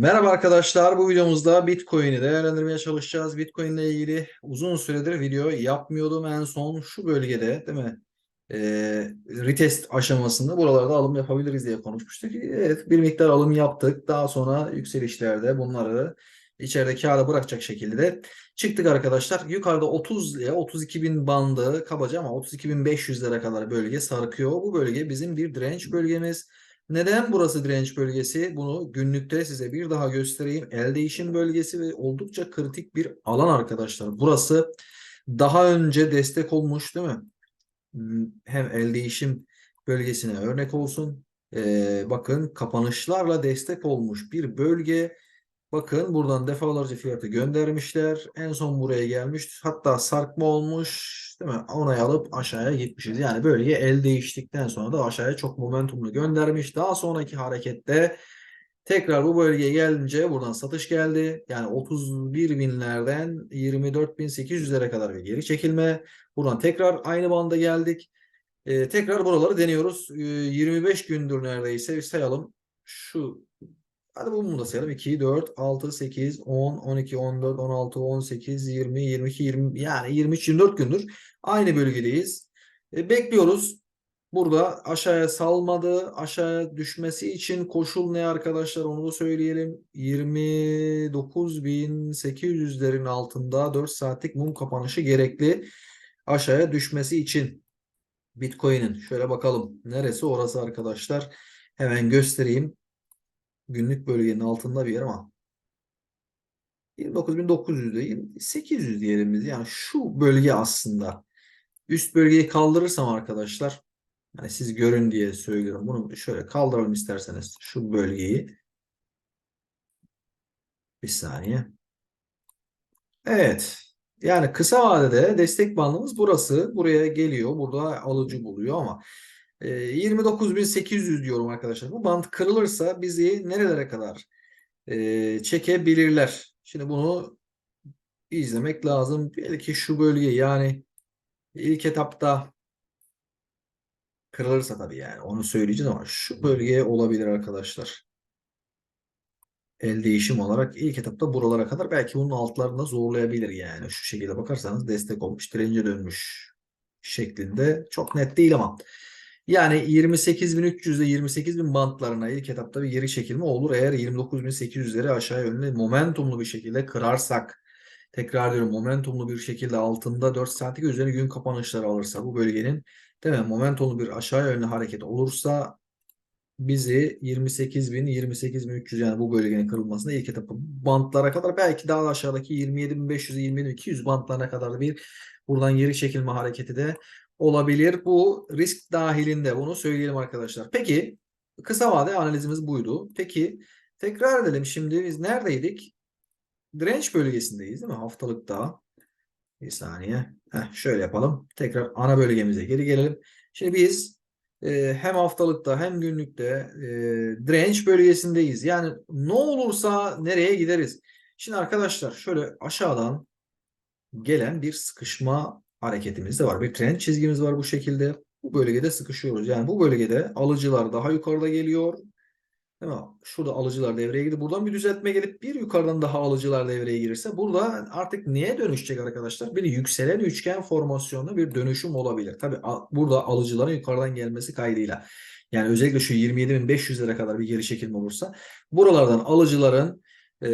Merhaba arkadaşlar. Bu videomuzda Bitcoin'i değerlendirmeye çalışacağız. Bitcoin ile ilgili uzun süredir video yapmıyordum. En son şu bölgede değil mi? Ee, retest aşamasında buralarda alım yapabiliriz diye konuşmuştuk. Evet bir miktar alım yaptık. Daha sonra yükselişlerde bunları içeride kâra bırakacak şekilde de çıktık arkadaşlar. Yukarıda 30 ile 32 bin bandı kabaca ama 32 bin 500'lere kadar bölge sarkıyor. Bu bölge bizim bir direnç bölgemiz. Neden burası direnç bölgesi? Bunu günlükte size bir daha göstereyim. El değişim bölgesi ve oldukça kritik bir alan arkadaşlar. Burası daha önce destek olmuş değil mi? Hmm, Hem el değişim bölgesine örnek olsun. Ee, bakın kapanışlarla destek olmuş bir bölge. Bakın buradan defalarca fiyatı göndermişler. En son buraya gelmiş. Hatta sarkma olmuş. Değil mi? Onay alıp aşağıya gitmişiz. Yani bölge el değiştikten sonra da aşağıya çok momentumlu göndermiş. Daha sonraki harekette tekrar bu bölgeye gelince buradan satış geldi. Yani 31 binlerden 24.800'lere kadar bir geri çekilme. Buradan tekrar aynı banda geldik. Ee, tekrar buraları deniyoruz. Ee, 25 gündür neredeyse sayalım. Şu Hadi bunu da sayalım. 2, 4, 6, 8, 10, 12, 14, 16, 18, 20, 22, 20 yani 23, 24 gündür aynı bölgedeyiz. E, bekliyoruz. Burada aşağıya salmadı. Aşağıya düşmesi için koşul ne arkadaşlar onu da söyleyelim. 29.800'lerin altında 4 saatlik mum kapanışı gerekli. Aşağıya düşmesi için Bitcoin'in şöyle bakalım. Neresi orası arkadaşlar? Hemen göstereyim günlük bölgenin altında bir yer ama 29.900 değil 800 diyelim biz. Yani şu bölge aslında üst bölgeyi kaldırırsam arkadaşlar yani siz görün diye söylüyorum. Bunu şöyle kaldıralım isterseniz şu bölgeyi. Bir saniye. Evet. Yani kısa vadede destek bandımız burası. Buraya geliyor. Burada alıcı buluyor ama e, 29.800 diyorum arkadaşlar. Bu band kırılırsa bizi nerelere kadar e, çekebilirler? Şimdi bunu izlemek lazım. Belki şu bölge yani ilk etapta kırılırsa tabii yani onu söyleyeceğiz ama şu bölgeye olabilir arkadaşlar. El değişim olarak ilk etapta buralara kadar belki bunun altlarında zorlayabilir yani. Şu şekilde bakarsanız destek olmuş, dirence dönmüş şeklinde. Çok net değil ama. Yani 28.300 ile 28.000 bantlarına ilk etapta bir geri çekilme olur. Eğer 29.800'leri aşağı yönlü momentumlu bir şekilde kırarsak tekrar diyorum momentumlu bir şekilde altında 4 saatlik üzerine gün kapanışları alırsa bu bölgenin değil mi? Momentumlu bir aşağı yönlü hareket olursa bizi 28.000 28.300 yani bu bölgenin kırılmasında ilk etapı bantlara kadar belki daha aşağıdaki 27.500 27.200 bantlarına kadar bir buradan geri çekilme hareketi de olabilir. Bu risk dahilinde bunu söyleyelim arkadaşlar. Peki kısa vade analizimiz buydu. Peki tekrar edelim şimdi biz neredeydik? Direnç bölgesindeyiz değil mi? Haftalıkta. Bir saniye. Heh, şöyle yapalım. Tekrar ana bölgemize geri gelelim. Şimdi biz e, hem haftalıkta hem günlükte e, direnç bölgesindeyiz. Yani ne olursa nereye gideriz? Şimdi arkadaşlar şöyle aşağıdan gelen bir sıkışma hareketimiz de var. Bir trend çizgimiz var bu şekilde. Bu bölgede sıkışıyoruz. Yani bu bölgede alıcılar daha yukarıda geliyor. Değil mi? Şurada alıcılar devreye girdi. Buradan bir düzeltme gelip bir yukarıdan daha alıcılar devreye girirse burada artık neye dönüşecek arkadaşlar? Bir yükselen üçgen formasyonlu bir dönüşüm olabilir. Tabi burada alıcıların yukarıdan gelmesi kaydıyla. Yani özellikle şu 27.500'lere kadar bir geri çekilme olursa buralardan alıcıların e,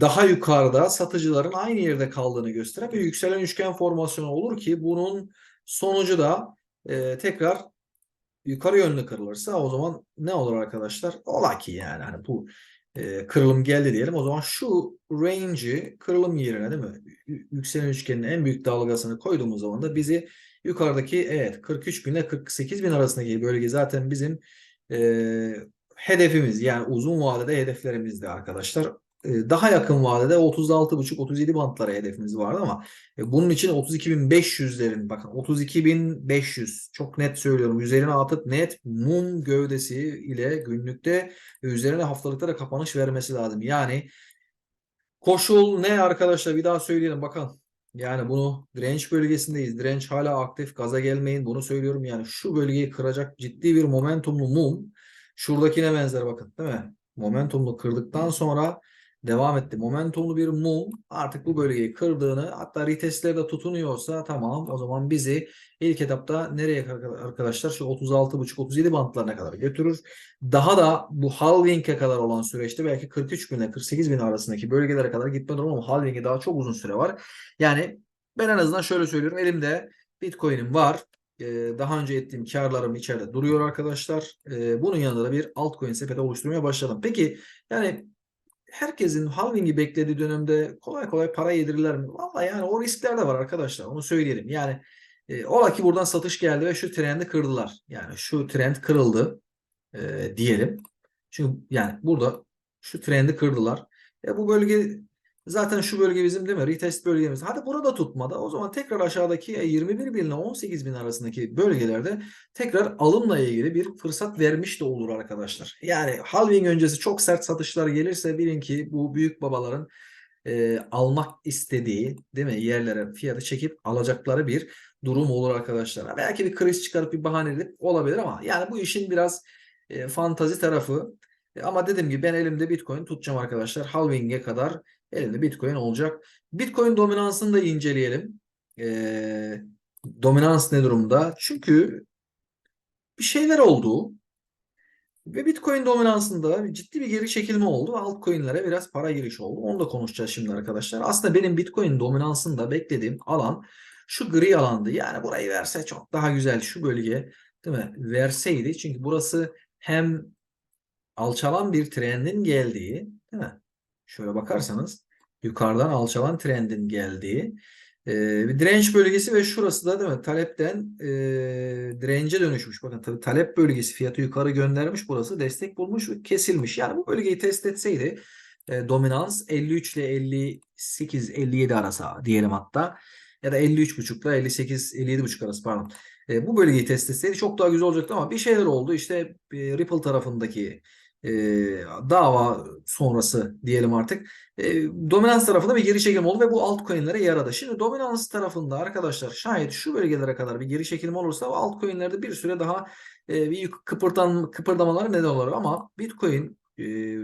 daha yukarıda satıcıların aynı yerde kaldığını gösteren bir yükselen üçgen formasyonu olur ki bunun sonucu da e, tekrar yukarı yönlü kırılırsa o zaman ne olur arkadaşlar? Ola ki yani hani bu e, kırılım geldi diyelim. O zaman şu range'i kırılım yerine değil mi? Yükselen üçgenin en büyük dalgasını koyduğumuz zaman da bizi yukarıdaki evet 43 bin ile 48 bin arasındaki bölge zaten bizim hedefimiz. Yani uzun vadede hedeflerimizdi arkadaşlar. E, daha yakın vadede 36,5-37 bantlara hedefimiz vardı ama e, bunun için 32.500'lerin bakın 32.500 çok net söylüyorum üzerine atıp net mum gövdesi ile günlükte üzerine haftalıkta da kapanış vermesi lazım. Yani koşul ne arkadaşlar bir daha söyleyelim bakın. Yani bunu direnç bölgesindeyiz. Direnç hala aktif. Gaza gelmeyin. Bunu söylüyorum. Yani şu bölgeyi kıracak ciddi bir momentumlu mum. Şuradakine benzer bakın değil mi? Momentumunu kırdıktan sonra devam etti. Momentumlu bir mum artık bu bölgeyi kırdığını hatta retestleri de tutunuyorsa tamam o zaman bizi ilk etapta nereye arkadaşlar şu 36,5-37 bantlarına kadar götürür. Daha da bu halving'e kadar olan süreçte belki 43 bin ile 48 bin arasındaki bölgelere kadar gitme durumu ama halving'e daha çok uzun süre var. Yani ben en azından şöyle söylüyorum elimde Bitcoin'im var. Ee, daha önce ettiğim karlarım içeride duruyor arkadaşlar. Ee, bunun yanında da bir altcoin sepeti oluşturmaya başladım. Peki yani herkesin halving'i beklediği dönemde kolay kolay para yedirirler mi? Vallahi yani o riskler de var arkadaşlar. Onu söyleyelim. Yani e, ola ki buradan satış geldi ve şu trendi kırdılar. Yani şu trend kırıldı e, diyelim. Çünkü yani burada şu trendi kırdılar. E, bu bölge Zaten şu bölge bizim değil mi? Retest bölgemiz. Hadi burada tutmadı. O zaman tekrar aşağıdaki 21 bin ile 18 bin arasındaki bölgelerde tekrar alımla ilgili bir fırsat vermiş de olur arkadaşlar. Yani halving öncesi çok sert satışlar gelirse bilin ki bu büyük babaların e, almak istediği değil mi yerlere fiyatı çekip alacakları bir durum olur arkadaşlar. Belki bir kriz çıkarıp bir bahane edip olabilir ama yani bu işin biraz e, fantazi tarafı. E, ama dediğim gibi ben elimde Bitcoin tutacağım arkadaşlar. Halving'e kadar Elimde Bitcoin olacak. Bitcoin dominansını da inceleyelim. Ee, dominans ne durumda? Çünkü bir şeyler oldu. Ve Bitcoin dominansında ciddi bir geri çekilme oldu ve altcoin'lere biraz para girişi oldu. Onu da konuşacağız şimdi arkadaşlar. Aslında benim Bitcoin dominansında beklediğim alan şu gri alandı. Yani burayı verse çok daha güzel şu bölge değil mi? Verseydi. Çünkü burası hem alçalan bir trendin geldiği değil mi? Şöyle bakarsanız yukarıdan alçalan trendin geldiği e, bir direnç bölgesi ve şurası da değil mi? Talepten e, dirence dönüşmüş. Bakın tabii talep bölgesi fiyatı yukarı göndermiş. Burası destek bulmuş ve kesilmiş. Yani bu bölgeyi test etseydi e, dominans 53 ile 58 57 arası diyelim hatta ya da 53.5 ile 58 57.5 arası pardon. E, bu bölgeyi test etseydi çok daha güzel olacaktı ama bir şeyler oldu. İşte e, Ripple tarafındaki e, dava sonrası diyelim artık e, dominans tarafında bir geri çekilme oldu ve bu altcoin'lere yaradı. Şimdi dominans tarafında arkadaşlar şayet şu bölgelere kadar bir geri çekilme olursa altcoin'lerde bir süre daha e, bir kıpırdan, kıpırdamalara neden olur ama Bitcoin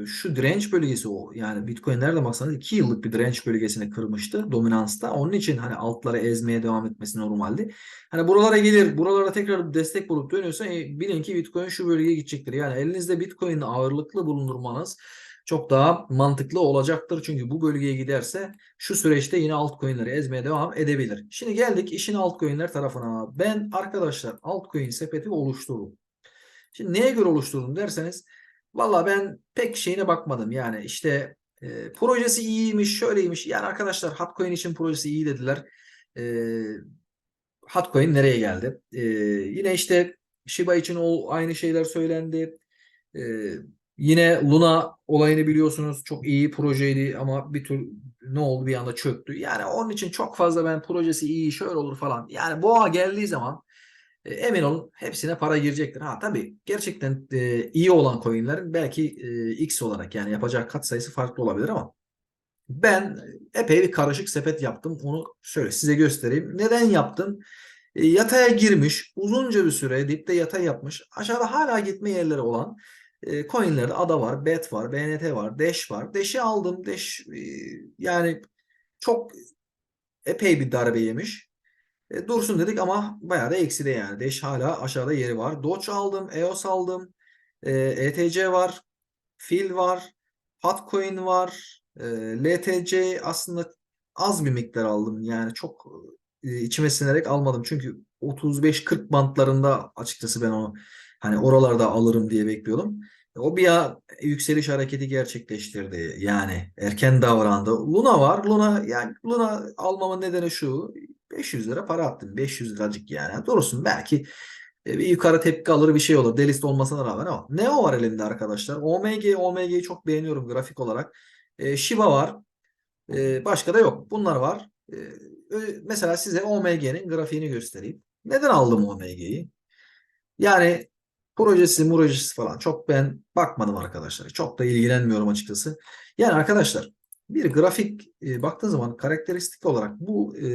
şu direnç bölgesi o yani Bitcoin nerede baksanız 2 yıllık bir direnç bölgesini kırmıştı dominansta. Onun için hani altları ezmeye devam etmesi normaldi. Hani buralara gelir, buralara tekrar destek bulup dönüyorsa e, bilin ki Bitcoin şu bölgeye gidecektir. Yani elinizde Bitcoin ağırlıklı bulundurmanız çok daha mantıklı olacaktır. Çünkü bu bölgeye giderse şu süreçte yine altcoin'leri ezmeye devam edebilir. Şimdi geldik işin altcoin'ler tarafına. Ben arkadaşlar altcoin sepeti oluşturdum. Şimdi neye göre oluşturdum derseniz Valla ben pek şeyine bakmadım. Yani işte e, projesi iyiymiş, şöyleymiş. Yani arkadaşlar Hotcoin için projesi iyi dediler. E, Hotcoin nereye geldi? E, yine işte Shiba için o aynı şeyler söylendi. E, yine Luna olayını biliyorsunuz çok iyi projeydi ama bir tür ne oldu bir anda çöktü. Yani onun için çok fazla ben projesi iyi şöyle olur falan. Yani boğa geldiği zaman e, emin olun hepsine para girecektir. Ha tabii gerçekten e, iyi olan coinlerin belki e, X olarak yani yapacak kat sayısı farklı olabilir ama ben epey bir karışık sepet yaptım. Onu şöyle size göstereyim. Neden yaptım? E, yataya girmiş uzunca bir süre dipte yatay yapmış. Aşağıda hala gitme yerleri olan e, coinlerde ADA var, BET var, BNT var, Dash var. Dash'i aldım. Dash e, yani çok epey bir darbe yemiş. E, dursun dedik ama bayağı da ekside yani. Dash hala aşağıda yeri var. Doge aldım. EOS aldım. E, ETC var. Fil var. Hotcoin var. E, LTC aslında az bir miktar aldım. Yani çok e, içime sinerek almadım. Çünkü 35-40 bantlarında açıkçası ben onu hani oralarda alırım diye bekliyordum. O bir yükseliş hareketi gerçekleştirdi. Yani erken davrandı. Luna var. Luna yani Luna almamın nedeni şu. 500 lira para attım. 500 liracık yani. Doğrusun belki e, bir yukarı tepki alır bir şey olur. Delist olmasına rağmen ama ne o var elinde arkadaşlar? OMG, OMG'yi çok beğeniyorum grafik olarak. E, Shiba var. E, başka da yok. Bunlar var. E, mesela size OMG'nin grafiğini göstereyim. Neden aldım OMG'yi? Yani projesi, murajesi falan çok ben bakmadım arkadaşlar. Çok da ilgilenmiyorum açıkçası. Yani arkadaşlar bir grafik e, baktığın zaman karakteristik olarak bu e,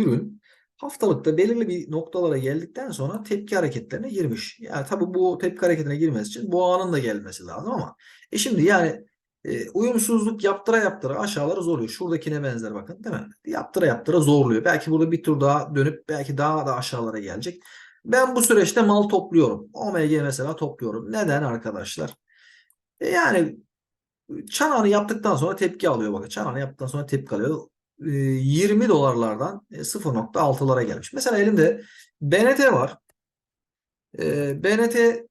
ürün haftalıkta belirli bir noktalara geldikten sonra tepki hareketlerine girmiş. Yani tabii bu tepki hareketine girmesi için boğanın da gelmesi lazım ama e şimdi yani e, uyumsuzluk yaptıra yaptıra aşağıları zorluyor. Şuradakine benzer bakın değil mi? Yaptıra yaptıra zorluyor. Belki burada bir tur daha dönüp belki daha da aşağılara gelecek. Ben bu süreçte mal topluyorum. OMG mesela topluyorum. Neden arkadaşlar? E yani çanağını yaptıktan sonra tepki alıyor. Bakın çanağını yaptıktan sonra tepki alıyor. E, 20 dolarlardan e, 0.6'lara gelmiş. Mesela elimde BNT var. E, BNT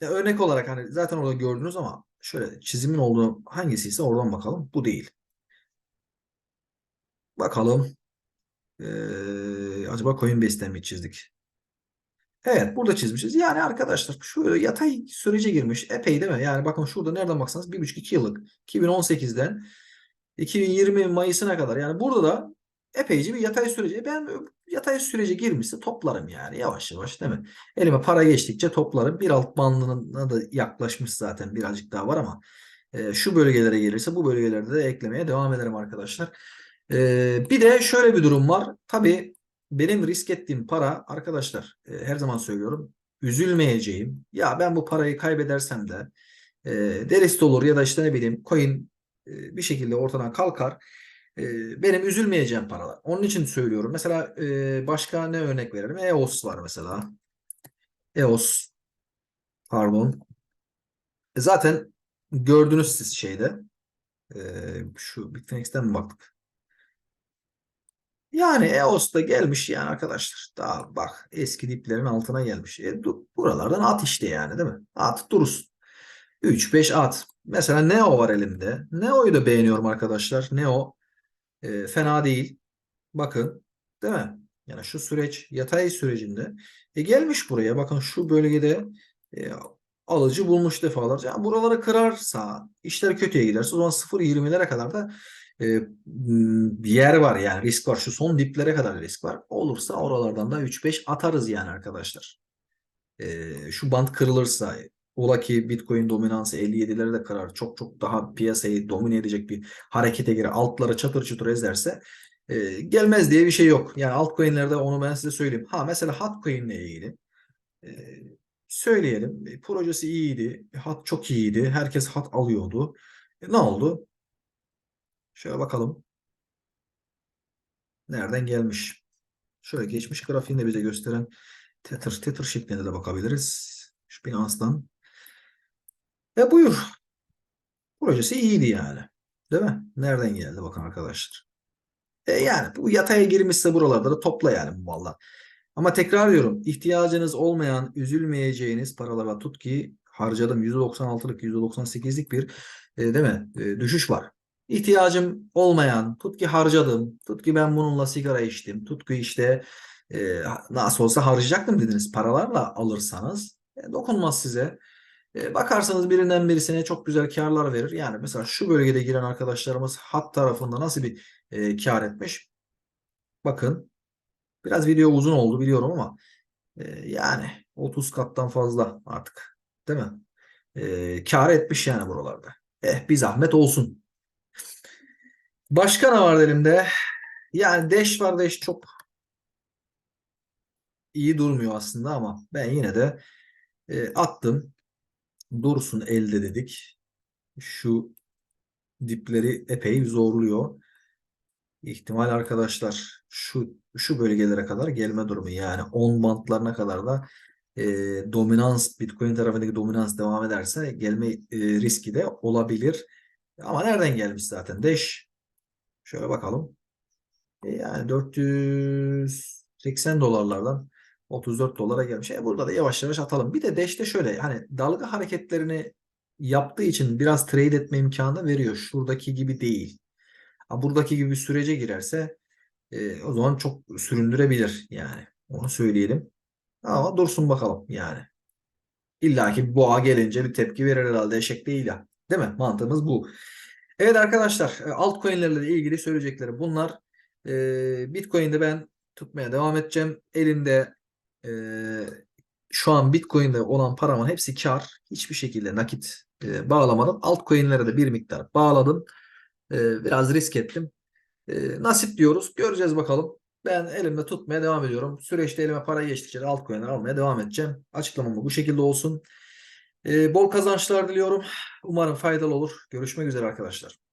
örnek olarak hani zaten orada gördünüz ama şöyle çizimin olduğu hangisiyse oradan bakalım. Bu değil. Bakalım. Ee, acaba Coinbase'den mi çizdik? Evet burada çizmişiz. Yani arkadaşlar şu yatay sürece girmiş. Epey değil mi? Yani bakın şurada nereden baksanız 1,5-2 yıllık 2018'den 2020 Mayıs'ına kadar. Yani burada da epeyce bir yatay sürece. Ben yatay sürece girmişse toplarım yani yavaş yavaş değil mi? Elime para geçtikçe toplarım. Bir alt bandına da yaklaşmış zaten birazcık daha var ama e, şu bölgelere gelirse bu bölgelerde de eklemeye devam ederim arkadaşlar. E, bir de şöyle bir durum var. Tabii benim risk ettiğim para arkadaşlar e, her zaman söylüyorum üzülmeyeceğim. Ya ben bu parayı kaybedersem de e, derist olur ya da işte ne bileyim coin e, bir şekilde ortadan kalkar. E, benim üzülmeyeceğim paralar. Onun için söylüyorum. Mesela e, başka ne örnek verelim? EOS var mesela. EOS pardon. E, zaten gördünüz siz şeyde. E, şu Bitfinex'ten mi baktık? Yani EOS'ta gelmiş yani arkadaşlar. Daha bak eski diplerin altına gelmiş. E, buralardan at işte yani değil mi? At durursun. 3-5 at. Mesela Neo var elimde. Neo'yu da beğeniyorum arkadaşlar. Neo e, fena değil. Bakın değil mi? Yani şu süreç yatay sürecinde e, gelmiş buraya. Bakın şu bölgede e, alıcı bulmuş defalarca. Yani buraları kırarsa işler kötüye giderse o zaman 0.20'lere kadar da e, yer var yani risk var. Şu son diplere kadar risk var. Olursa oralardan da 3-5 atarız yani arkadaşlar. E, şu band kırılırsa ola ki Bitcoin dominansı 57'lere de kırar. Çok çok daha piyasayı domine edecek bir harekete girer. Altlara çatır çutur ezerse e, gelmez diye bir şey yok. Yani altcoin'lerde onu ben size söyleyeyim. Ha mesela Hotcoin ile ilgili e, söyleyelim. E, projesi iyiydi. Hat çok iyiydi. Herkes hat alıyordu. E, ne oldu? Şöyle bakalım. Nereden gelmiş? Şöyle geçmiş grafiğini de bize gösteren Tether, Tether şeklinde de bakabiliriz. Şu Binance'dan. E buyur. Projesi iyiydi yani. Değil mi? Nereden geldi bakın arkadaşlar. E yani bu yataya girmişse buralarda da topla yani bu valla. Ama tekrar diyorum ihtiyacınız olmayan üzülmeyeceğiniz paralara tut ki harcadım %96'lık %98'lik bir e, değil mi? E, düşüş var ihtiyacım olmayan, tut ki harcadım, tut ki ben bununla sigara içtim, tut ki işte e, nasıl olsa harcayacaktım dediniz paralarla alırsanız e, dokunmaz size. E, bakarsanız birinden birisine çok güzel karlar verir. Yani mesela şu bölgede giren arkadaşlarımız hat tarafında nasıl bir e, kar etmiş? Bakın biraz video uzun oldu biliyorum ama e, yani 30 kattan fazla artık değil mi? E, kar etmiş yani buralarda. Eh bir zahmet olsun. Başka ne var elimde? Yani Dash var. Dash çok iyi durmuyor aslında ama ben yine de e, attım. Dursun elde dedik. Şu dipleri epey zorluyor. İhtimal arkadaşlar şu şu bölgelere kadar gelme durumu yani 10 bantlarına kadar da e, dominans Bitcoin tarafındaki dominans devam ederse gelme e, riski de olabilir. Ama nereden gelmiş zaten? Dash Şöyle bakalım. E yani 480 dolarlardan 34 dolara gelmiş. E burada da yavaş yavaş atalım. Bir de Dash'te şöyle hani dalga hareketlerini yaptığı için biraz trade etme imkanı veriyor. Şuradaki gibi değil. Buradaki gibi bir sürece girerse e, o zaman çok süründürebilir yani. Onu söyleyelim. Ama dursun bakalım yani. İlla ki boğa gelince bir tepki verir herhalde eşek değil ya. Değil mi? Mantığımız bu. Evet arkadaşlar e, altcoin'lerle ilgili söyleyecekleri bunlar. E, Bitcoin'de ben tutmaya devam edeceğim. Elimde e, şu an Bitcoin'de olan paramın hepsi kar. Hiçbir şekilde nakit e, bağlamadım. Altcoin'lere de bir miktar bağladım. Biraz risk ettim. Nasip diyoruz. Göreceğiz bakalım. Ben elimde tutmaya devam ediyorum. Süreçte elime para geçtikçe de altcoin'ler almaya devam edeceğim. Açıklamam bu şekilde olsun. Bol kazançlar diliyorum. Umarım faydalı olur. Görüşmek üzere arkadaşlar.